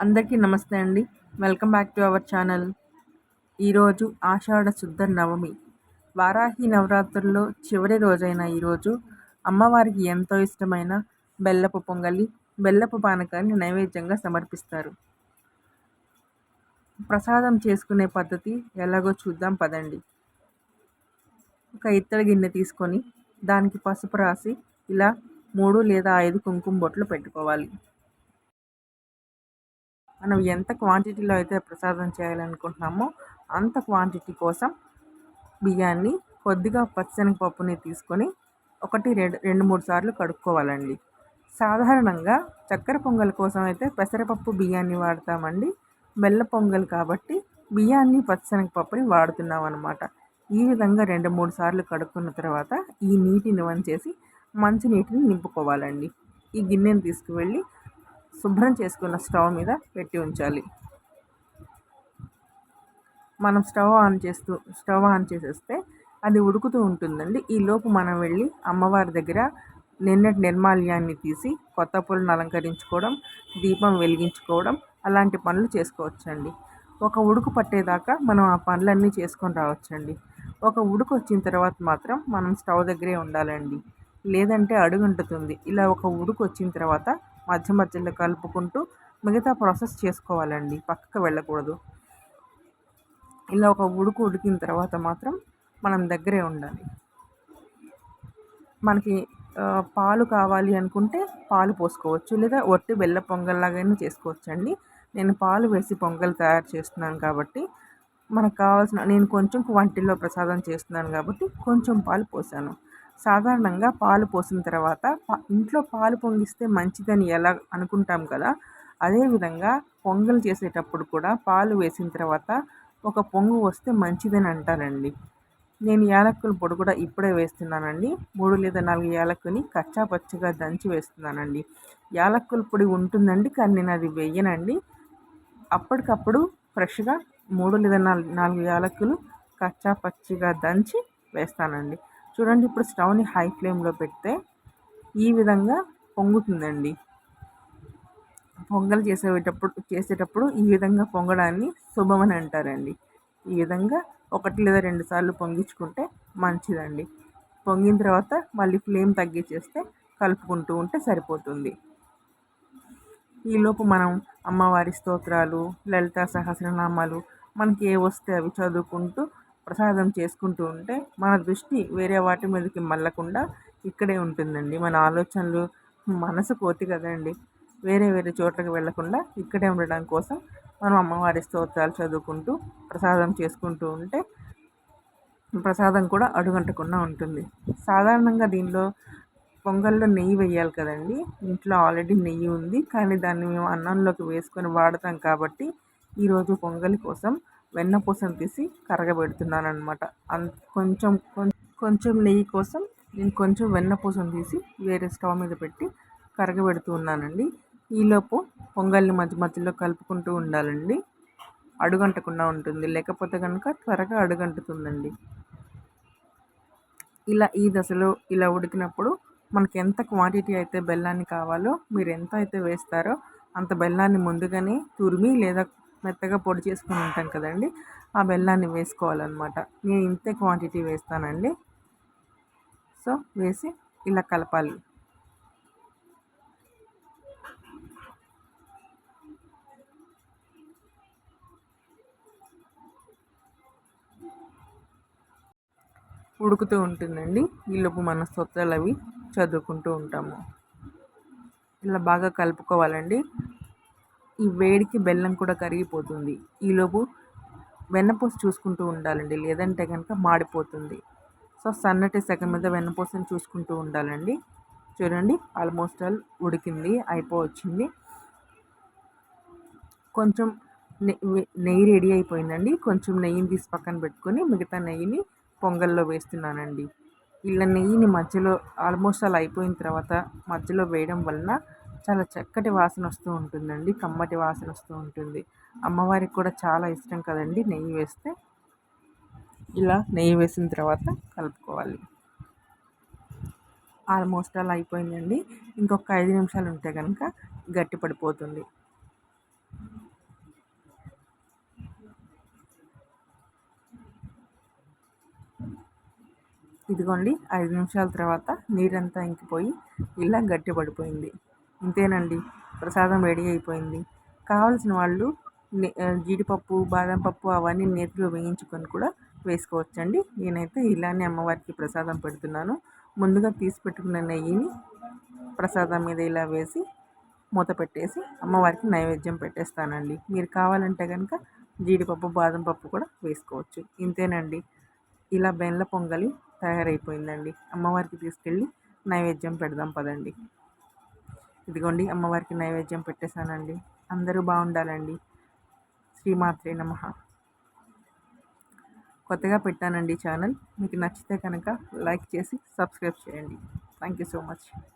అందరికీ నమస్తే అండి. Welcome back to our channel. ఈరోజు ఆషాఢ శుద్ధ నవమి. వారాహి నవరాత్రుల్లో చివరి రోజైన ఈరోజు అమ్మవారికి ఎంతో ఇష్టమైన బెల్లపు పొంగలి బెల్లపు పానకాన్ని నైవేద్యంగా సమర్పిస్తారు. ప్రసాదం చేసుకునే పద్ధతి ఎలాగో చూద్దాం పదండి. ఒక ఇత్తడి గిన్నె తీసుకొని దానికి పసుపు రాసి ఇలా మూడు లేదా ఐదు కుంకుమ బొట్లు పెట్టుకోవాలి. మనం ఎంత క్వాంటిటీలో అయితే ప్రసాదం చేయాలనుకుంటున్నామో అంత క్వాంటిటీ కోసం బియ్యాన్ని కొద్దిగా పచ్చనగపప్పుని తీసుకొని ఒకటి రెండు రెండు మూడు సార్లు కడుక్కోవాలండి. సాధారణంగా చక్కెర పొంగల్ కోసం అయితే పెసరపప్పు బియ్యాన్ని వాడతామండి. బెల్ల పొంగల్ కాబట్టి బియ్యాన్ని పచ్చనగపప్పుని వాడుతున్నాం అనమాట ఈ విధంగా రెండు మూడు సార్లు కడుక్కున్న తర్వాత ఈ నీటిని వంచేసి మంచి నీటిని నింపుకోవాలండి. ఈ గిన్నెను తీసుకువెళ్ళి శుభ్రం చేసుకున్న స్టవ్ మీద పెట్టి ఉంచాలి. మనం స్టవ్ ఆన్ చేస్తూ స్టవ్ ఆన్ చేసేస్తే అది ఉడుకుతూ ఉంటుందండి. ఈలోపు మనం వెళ్ళి అమ్మవారి దగ్గర నిన్నటి నిర్మాల్యాన్ని తీసి కొత్త పూలను అలంకరించుకోవడం దీపం వెలిగించుకోవడం అలాంటి పనులు చేసుకోవచ్చండి. ఒక ఉడుకు పట్టేదాకా మనం ఆ పనులన్నీ చేసుకొని రావచ్చండి. ఒక ఉడుకు వచ్చిన తర్వాత మాత్రం మనం స్టవ్ దగ్గరే ఉండాలండి. లేదంటే అడుగుంటుతుంది. ఇలా ఒక ఉడుకు వచ్చిన తర్వాత మధ్య మధ్యలో కలుపుకుంటూ మిగతా ప్రాసెస్ చేసుకోవాలండి. పక్కకు వెళ్ళకూడదు. ఇలా ఒక ఉడుకు ఉడికిన తర్వాత మాత్రం మనం దగ్గరే ఉండాలి. మనకి పాలు కావాలి అనుకుంటే పాలు పోసుకోవచ్చు. లేదా ఒట్టి బెల్ల పొంగల్లాగానే చేసుకోవచ్చు అండి నేను పాలు వేసి పొంగల్ తయారు చేస్తున్నాను కాబట్టి మనకు కావాల్సిన నేను కొంచెం క్వాంటిటీలో ప్రసాదం చేస్తున్నాను కాబట్టి కొంచెం పాలు పోసాను. సాధారణంగా పాలు పోసిన తర్వాత ఇంట్లో పాలు పొంగిస్తే మంచిదని ఎలా అనుకుంటాం కదా అదేవిధంగా పొంగల్ చేసేటప్పుడు కూడా పాలు వేసిన తర్వాత ఒక పొంగు వస్తే మంచిదని అంటారండి. నేను యాలక్కుల పొడి కూడా ఇప్పుడే వేస్తున్నానండి. మూడు లేదా నాలుగు యాలక్కుని కచ్చా పచ్చిగా దంచి వేస్తున్నానండి. యాలక్కుల పొడి ఉంటుందండి కానీ నేను అది వేయనండి. అప్పటికప్పుడు ఫ్రెష్గా మూడు లేదా నాలుగు నాలుగు యాలక్కులు కచ్చా పచ్చిగా దంచి వేస్తానండి. చూడండి ఇప్పుడు స్టవ్ని హై ఫ్లేమ్లో పెడితే ఈ విధంగా పొంగుతుందండి. పొంగల్ చేసేటప్పుడు చేసేటప్పుడు ఈ విధంగా పొంగడాన్ని శుభమని అంటారండి. ఈ విధంగా ఒకటి లేదా రెండు సార్లు పొంగించుకుంటే మంచిదండి. పొంగిన తర్వాత మళ్ళీ ఫ్లేమ్ తగ్గించేస్తే కలుపుకుంటూ ఉంటే సరిపోతుంది. ఈలోపు మనం అమ్మవారి స్తోత్రాలు లలిత సహస్రనామాలు మనకి ఏ వస్తే అవి చదువుకుంటూ ప్రసాదం చేసుకుంటూ ఉంటే మన దృష్టి వేరే వాటి మీదకి మళ్ళకుండా ఇక్కడే ఉంటుందండి. మన ఆలోచనలు మనసు కోతి కదండి. వేరే వేరే చోట్లకు వెళ్ళకుండా ఇక్కడే ఉండడం కోసం మనం అమ్మవారి స్తోత్రాలు చదువుకుంటూ ప్రసాదం చేసుకుంటూ ఉంటే ప్రసాదం కూడా అడుగంటకుండా ఉంటుంది. సాధారణంగా దీనిలో పొంగల్లో నెయ్యి వేయాలి కదండి. ఇంట్లో ఆల్రెడీ నెయ్యి ఉంది. కానీ దాన్ని మేము అన్నంలోకి వేసుకొని వాడతాం కాబట్టి ఈరోజు పొంగలి కోసం వెన్నపూసను తీసి కరగబెడుతున్నాను అనమాట కొంచెం కొంచెం నెయ్యి కోసం నేను కొంచెం వెన్నపూసను తీసి వేరే స్టవ్ మీద పెట్టి కరగబెడుతూ ఉన్నానండి ఈలోపు పొంగల్ని మధ్య మధ్యలో కలుపుకుంటూ ఉండాలండి. అడుగంటకుండా ఉంటుంది. లేకపోతే కనుక త్వరగా అడుగంటుతుందండి. ఇలా ఈ దశలో ఇలా ఉడికినప్పుడు మనకి ఎంత క్వాంటిటీ అయితే బెల్లాన్ని కావాలో మీరు ఎంత అయితే వేస్తారో అంత బెల్లాన్ని ముందుగానే తురిమి లేదా మెత్తగా పొడి చేసుకుని ఉంటాం కదండి. ఆ బెల్లాన్ని వేసుకోవాలన్నమాట. నేను ఇంతే క్వాంటిటీ వేస్తానండి. సో వేసి ఇలా కలపాలి. ఉడుకుతూ ఉంటుందండి. ఈలోపు మన స్తోత్రాలు అవి చదువుకుంటూ ఉంటాము. ఇలా బాగా కలుపుకోవాలండి. ఈ వేడికి బెల్లం కూడా కరిగిపోతుంది. ఈలోపు వెన్నపూస చూసుకుంటూ ఉండాలండి. లేదంటే కనుక మాడిపోతుంది. సో సన్నటి సెకండ్ మీద వెన్నపూసను చూసుకుంటూ ఉండాలండి. చూడండి ఆల్మోస్ట్ ఆల్ ఉడికింది అయిపోవచ్చింది. కొంచెం నెయ్యి రెడీ అయిపోయిందండి. కొంచెం నెయ్యిని తీసి పక్కన పెట్టుకొని మిగతా నెయ్యిని పొంగల్లో వేస్తున్నానండి. ఇలా నెయ్యిని మధ్యలో ఆల్మోస్ట్ అలా అయిపోయిన తర్వాత మధ్యలో వేయడం వలన చాలా చక్కటి వాసన వస్తూ ఉంటుందండి. కమ్మటి వాసన వస్తూ ఉంటుంది. అమ్మవారికి కూడా చాలా ఇష్టం కదండి. నెయ్యి వేస్తే ఇలా నెయ్యి వేసిన తర్వాత కలుపుకోవాలి. ఆల్మోస్ట్ అలా అయిపోయిందండి. ఇంకొక ఐదు నిమిషాలు ఉంటే కనుక గట్టి పడిపోతుంది. ఇదిగోండి ఐదు నిమిషాల తర్వాత నీరంతా ఇంకిపోయి ఇలా గట్టి పడిపోయింది. ఇంతేనండి. ప్రసాదం రెడీ అయిపోయింది. కావలసిన వాళ్ళు జీడిపప్పు బాదం పప్పు అవన్నీ నేతిలో వేయించుకొని కూడా వేసుకోవచ్చండి. నేనైతే ఇలానే అమ్మవారికి ప్రసాదం పెడుతున్నాను. ముందుగా తీసి పెట్టుకున్న నెయ్యిని ప్రసాదం మీద ఇలా వేసి మూత పెట్టేసి అమ్మవారికి నైవేద్యం పెట్టేస్తానండి. మీరు కావాలంటే కనుక జీడిపప్పు బాదం పప్పు కూడా వేసుకోవచ్చు. ఇంతేనండి. ఇలా బెండ్ల పొంగలి తయారైపోయిందండి. అమ్మవారికి తీసుకెళ్ళి నైవేద్యం పెడదాం పదండి. ఇదిగోండి అమ్మవారికి నైవేద్యం పెట్టేశానండి. అందరూ బాగుండాలండి. శ్రీమాత్రే నమ. కొత్తగా పెట్టానండి ఛానల్. మీకు నచ్చితే కనుక లైక్ చేసి సబ్స్క్రైబ్ చేయండి. Thank you so much.